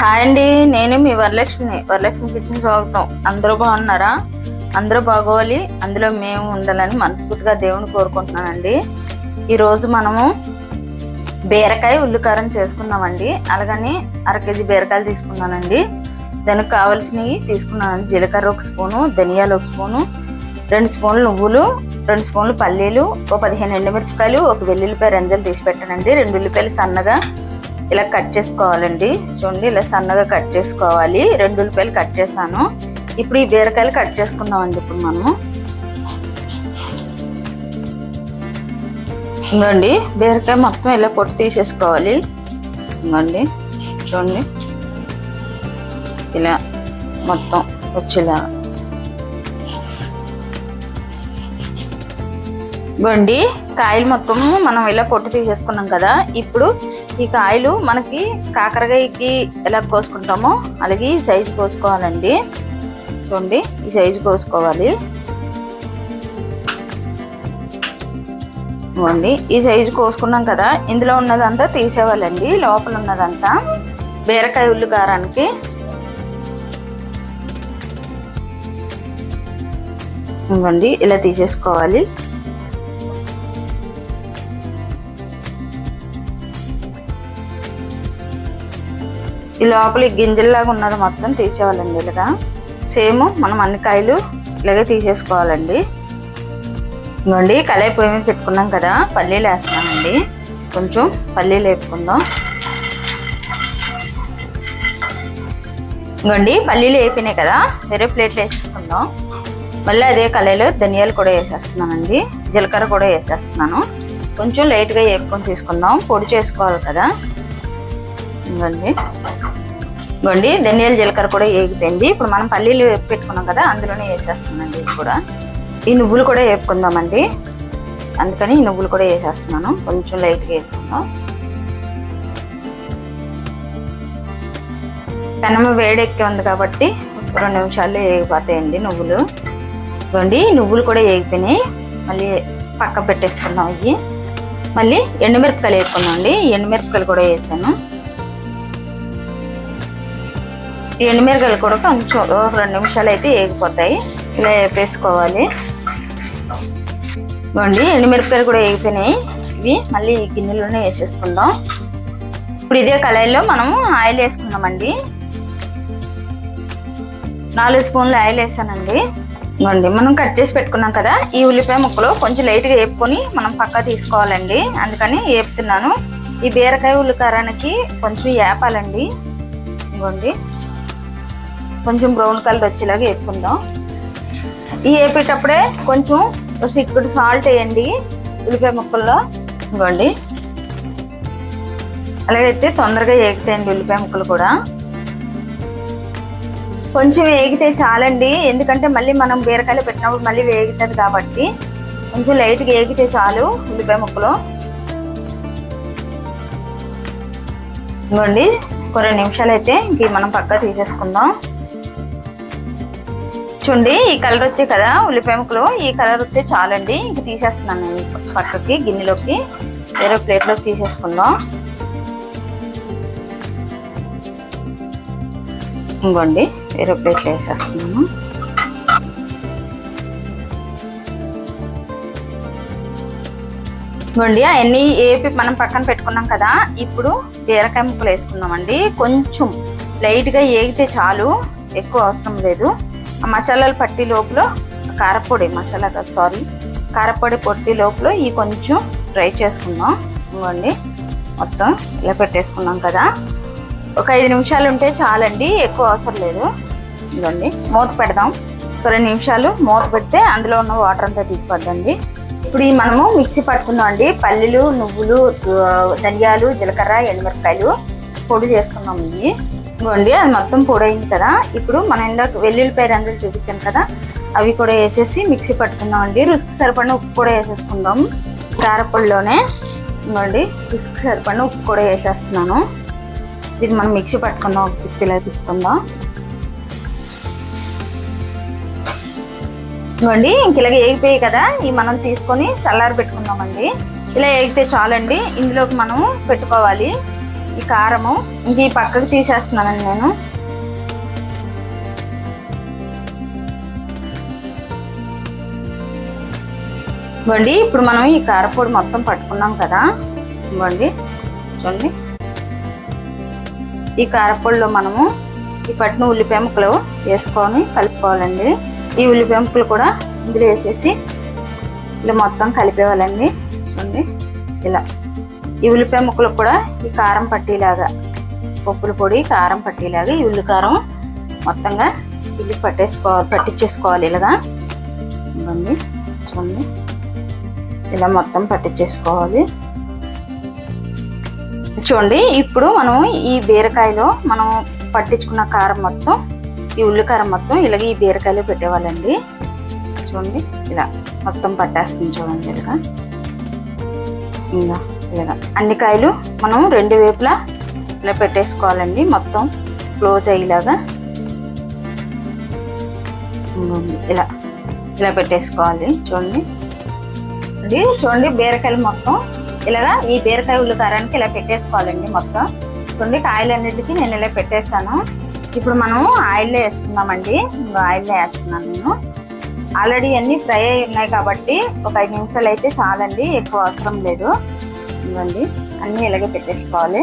Hi అండి నేను మీ వరలక్ష్మిని. Varalakshmi kitchen స్వాగతం. అందరూ బాగున్నారా? అందరూ బాగోవాలి. అందులో మేము ఉండాలని మనస్ఫూర్తిగా దేవుని కోరుకుంటున్నానండి. ఈరోజు మనము బీరకాయ ఉల్లికారం చేసుకున్నామండి. అలాగని అర కేజీ బీరకాయలు తీసుకున్నానండి. దానికి కావాల్సినవి తీసుకున్నాను జీలకర్ర ఒక స్పూను ధనియాలు ఒక స్పూను రెండు స్పూన్లు నువ్వులు రెండు స్పూన్లు పల్లీలు ఒక పదిహేను ఎండుమిరపకాయలు ఒక వెల్లుల్లిపాయ రంజలు తీసి పెట్టానండి. రెండు ఉల్లిపాయలు సన్నగా ఇలా కట్ చేసుకోవాలండి. చూడండి ఇలా సన్నగా కట్ చేసుకోవాలి. రెండు ఉల్లిపాయలు కట్ చేశాను. ఇప్పుడు ఈ బీరకాయలు కట్ చేసుకుందామండి ఇప్పుడు మనము. ఇంకోండి బీరకాయ మొత్తం ఇలా పొట్టు తీసేసుకోవాలి. ఇంకోండి చూడండి. ఇలా మొత్తం వచ్చేలా. ఇవ్వండి కాయలు మొత్తం మనం ఇలా పొట్టు తీసేసుకున్నాం కదా. ఇప్పుడు ఈ కాయలు మనకి కాకరకాయకి ఎలా కోసుకుంటామో అలాగే ఈ సైజు కోసుకోవాలండి. చూడండి ఈ సైజు కోసుకోవాలి. ఇవ్వండి ఈ సైజు కోసుకున్నాం కదా ఇందులో ఉన్నదంతా తీసేవాళ్ళండి లోపల ఉన్నదంతా బీరకాయ ఉల్లు కారానికి. ఇవ్వండి ఇలా తీసేసుకోవాలి. ఈ లోపల ఈ గింజల్లాగా ఉన్నది మొత్తం తీసేవాళ్ళండి ఇలాగా సేమ్ మనం అన్ని కాయలు ఇలాగే తీసేసుకోవాలండి. ఇవ్వండి కళాయి పొయ్యి మీద పెట్టుకున్నాం కదా పల్లీలు వేస్తున్నామండి. కొంచెం పల్లీలు వేపుకుందాం. ఇవ్వండి పల్లీలు వేపినాయి కదా వేరే ప్లేట్లు వేసేసుకుందాం. మళ్ళీ అదే కళాయిలో ధనియాలు కూడా వేసేస్తున్నానండి. జీలకర్ర కూడా వేసేస్తున్నాను. కొంచెం లైట్గా వేపుకొని తీసుకుందాం. పొడి చేసుకోవాలి కదా. ఇవ్వండి ఇవ్వండి ధనియాల జీలకర్ర కూడా వేగిపోయింది. ఇప్పుడు మనం పల్లీలు పెట్టుకున్నాం కదా అందులోనే వేసేస్తున్నానండి ఇది కూడా. ఈ నువ్వులు కూడా వేపుకుందామండి. అందుకని ఈ నువ్వులు కూడా వేసేస్తున్నాను. కొంచెం లైట్గా వేసుకుందాం. పెనమ వేడెక్కి ఉంది కాబట్టి రెండు నిమిషాల్లో వేగిపోతాయండి నువ్వులు. ఇవ్వండి నువ్వులు కూడా వేగిపోయినాయి. మళ్ళీ పక్క పెట్టేసుకుందాం ఇవి. మళ్ళీ ఎండుమిరపకాయలు వేసుకుందాం అండి ఎండుమిరపకాయలు కూడా వేసాను. ఈ ఎండుమిరకాయలు కూడా కొంచెం ఒక రెండు నిమిషాలు అయితే వేగిపోతాయి ఇలా వేపేసుకోవాలి. ఇవ్వండి ఎండుమిరపకాయలు కూడా వేగిపోయినాయి ఇవి మళ్ళీ ఈ గిన్నెలోనే వేసేసుకుందాం. ఇప్పుడు ఇదే కళాయిలో మనము ఆయిల్ వేసుకుందామండి నాలుగు స్పూన్లు ఆయిల్ వేసానండి. ఇవ్వండి మనం కట్ చేసి పెట్టుకున్నాం కదా ఈ ఉల్లిపాయ ముక్కలు కొంచెం లైట్గా వేపుకొని మనం పక్క తీసుకోవాలండి. అందుకని వేపుతున్నాను. ఈ బీరకాయ ఉల్లికారానికి కొంచెం వేపాలండి ఇవ్వండి కొంచెం బ్రౌన్ కలర్ వచ్చేలాగా వేపుకుందాం ఈ వేపేటప్పుడే కొంచెం సిక్కుడు సాల్ట్ వేయండి. ఉల్లిపాయ ముక్కల్లో ఇవ్వండి. అలాగైతే తొందరగా ఏగుతాయండి ఉల్లిపాయ ముక్కలు కూడా. కొంచెం వేగితే చాలండి. ఎందుకంటే మళ్ళీ మనం బీరకాయలు పెట్టినప్పుడు మళ్ళీ వేగుతుంది కాబట్టి కొంచెం లైట్గా వేగితే చాలు ఉల్లిపాయ ముక్కలు. ఇవ్వండి. కొన్ని నిమిషాలు అయితే ఇంక మనం పక్క తీసేసుకుందాం. చూడండి ఈ కలర్ వచ్చే కదా ఉల్లిపాయ ముక్కలు. ఈ కలర్ వస్తే చాలండి. ఇంక తీసేస్తున్నాను నేను పక్కకి గిన్నెలోకి. వేరే ప్లేట్లోకి తీసేసుకుందాం. ఇంకోండి వేరే ప్లేట్లో వేసేస్తున్నాను. ఇవ్వండి అవన్నీ ఏపి మనం పక్కన పెట్టుకున్నాం కదా ఇప్పుడు బీరకాయ ముక్కలు వేసుకుందామండి. కొంచెం లైట్గా ఏగితే చాలు ఎక్కువ అవసరం లేదు. ఆ మసాలాలు పట్టి లోపల కారపొడి మసాలా కాదు సారీ కారపొడి పొట్టి లోపల ఈ కొంచెం ఫ్రై చేసుకుందాం. ఇవ్వండి. మొత్తం ఇలా పెట్టేసుకున్నాం కదా. ఒక ఐదు నిమిషాలు ఉంటే చాలండి ఎక్కువ అవసరం లేదు. ఇవ్వండి. మూత పెడదాం. ఒక రెండు నిమిషాలు మూత పెడితే అందులో ఉన్న వాటర్ అంతా దిగిపోద్దండి ఇప్పుడు ఈ మనము మిక్సీ పట్టుకుందాం అండి. పల్లీలు నువ్వులు ధనియాలు జీలకర్ర ఎండుమిరపకాయలు పొడి చేసుకున్నాం ఇవి ఇవ్వండి అది మొత్తం పొడి కదా. ఇప్పుడు మనం ఇందాక వెల్లుల్లిపాయ రంగులు చూపించాను కదా అవి కూడా వేసేసి మిక్సీ పట్టుకుందాం అండి రుచికి సరిపడిన ఉప్పు కూడా వేసేసుకుందాం. కారపొడిలోనే ఇవ్వండి రుచికి సరిపడిన ఉప్పు కూడా వేసేస్తున్నాను. ఇది మనం మిక్సీ పట్టుకుందాం ఒక పిచ్చిలా తీసుకుందాం ఇవ్వండి ఇంక ఇలాగ ఏగిపోయాయి కదా ఇవి మనం తీసుకొని చల్లారి పెట్టుకుందామండి. ఇలా ఏగితే చాలండి ఇందులోకి మనం పెట్టుకోవాలి. ఈ కారము ఇది ఈ పక్కకు తీసేస్తున్నానండి నేను. ఇవ్వండి ఇప్పుడు మనం ఈ కారపొడి మొత్తం పట్టుకున్నాం కదా. ఇవ్వండి చూడండి. ఈ కారపొడిలో మనము ఈ పట్టిన ఉల్లిపాయ ముక్కలు వేసుకొని కలుపుకోవాలండి. ఈ ఉల్లిపాయ ముక్కలు కూడా ఇందులో వేసేసి ఇలా మొత్తం కలిపేవాలండి చూడండి ఇలా. ఈ ఉల్లిపాయ ముక్కలు కూడా ఈ కారం పట్టేలాగా పప్పుల పొడి కారం పట్టేలాగా ఈ ఉల్లి కారం మొత్తంగా ఇల్లు పట్టేసుకోవాలి పట్టించేసుకోవాలి ఇలాగా. ఇవ్వండి చూడండి. ఇలా మొత్తం పట్టించేసుకోవాలి. చూడండి ఇప్పుడు మనం ఈ బీరకాయలో మనం పట్టించుకున్న కారం మొత్తం ఈ ఉల్లికారం మొత్తం ఇలాగ ఈ బీరకాయలో పెట్టేవాళ్ళండి. చూడండి ఇలా మొత్తం పట్టేస్తుంది చూడండి ఇలాగా. ఇంకా ఇలా అన్ని కాయలు మనం రెండు వైపులా ఇలా పెట్టేసుకోవాలండి. మొత్తం క్లోజ్ అయ్యేలాగా. ఇలా ఇలా పెట్టేసుకోవాలి. చూడండి. ఇది చూడండి బీరకాయలు మొత్తం ఇలాగా ఈ బీరకాయ ఉల్లికారానికి ఇలా పెట్టేసుకోవాలండి మొత్తం. చూడండి కాయలన్నిటికీ నేను ఇలా పెట్టేస్తాను ఇప్పుడు మనం ఆయిల్లో వేస్తున్నామండి ఇంకో ఆయిల్లో వేస్తున్నాను నేను. ఆల్రెడీ అన్నీ ఫ్రై అయి ఉన్నాయి కాబట్టి ఒక ఐదు నిమిషాలు అయితే చాలండి ఎక్కువ అవసరం లేదు. ఇవ్వండి అన్నీ ఇలాగే పెట్టేసుకోవాలి.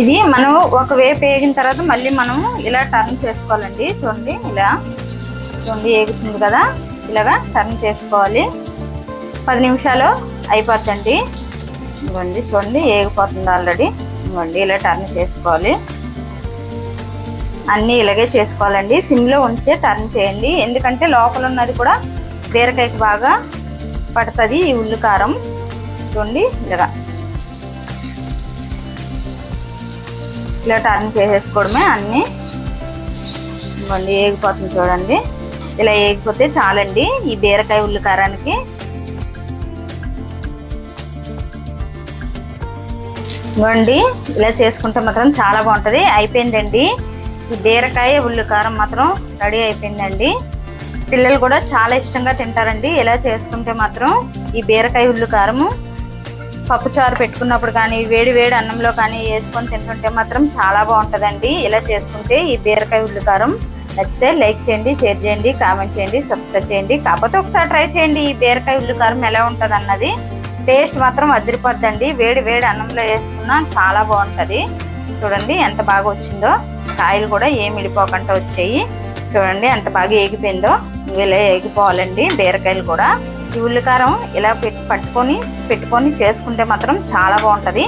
ఇది మనం ఒక వేపు వేగిన తర్వాత మళ్ళీ మనం ఇలా టర్న్ చేసుకోవాలండి. చూడండి ఇలా. చూడండి ఏగుతుంది కదా. ఇలాగా టర్న్ చేసుకోవాలి. పది నిమిషాలు అయిపోద్దండి ఇవ్వండి చూడండి ఏగిపోతుంది ఆల్రెడీ ఇవ్వండి ఇలా టర్న్ చేసుకోవాలి. అన్నీ ఇలాగే చేసుకోవాలండి. సిమ్లో ఉంచితే టర్న్ చేయండి. ఎందుకంటే లోపల ఉన్నది కూడా బీరకాయకి బాగా పడుతుంది ఈ ఉల్లి కారం. చూడండి ఇలా. ఇలా టర్న్ చేసేసుకోవడమే అన్నీ. ఇవ్వండి ఏగిపోతుంది చూడండి. ఇలా ఏగిపోతే చాలండి ఈ బీరకాయ ఉల్లి కారానికి. ఇవ్వండి ఇలా చేసుకుంటే మాత్రం చాలా బాగుంటుంది. అయిపోయిందండి. ఈ బీరకాయ ఉల్లికారం మాత్రం రెడీ అయిపోయిందండి. పిల్లలు కూడా చాలా ఇష్టంగా తింటారండి. ఇలా చేసుకుంటే మాత్రం ఈ బీరకాయ ఉల్లికారము పప్పుచారు పెట్టుకున్నప్పుడు కానీ వేడి వేడి అన్నంలో కానీ వేసుకొని తింటుంటే మాత్రం చాలా బాగుంటుందండి. ఇలా చేసుకుంటే ఈ బీరకాయ ఉల్లికారం నచ్చితే లైక్ చేయండి షేర్ చేయండి కామెంట్ చేయండి సబ్స్క్రైబ్ చేయండి. కాకపోతే ఒకసారి ట్రై చేయండి ఈ బీరకాయ ఉల్లికారం ఎలా ఉంటుంది అన్నది టేస్ట్ మాత్రం అదిరిపోద్దండి. వేడి వేడి అన్నంలో వేసుకున్నా చాలా బాగుంటుంది. చూడండి ఎంత బాగా వచ్చిందో. కాయలు కూడా ఏమి విడిపోకుండా వచ్చాయి. చూడండి ఎంత బాగా ఏగిపోయిందో. ఇలా ఏగిపోవాలండి బీరకాయలు కూడా. ఈ ఉల్లికారం ఇలా పెట్టి పట్టుకొని పెట్టుకొని చేసుకుంటే మాత్రం చాలా బాగుంటుంది.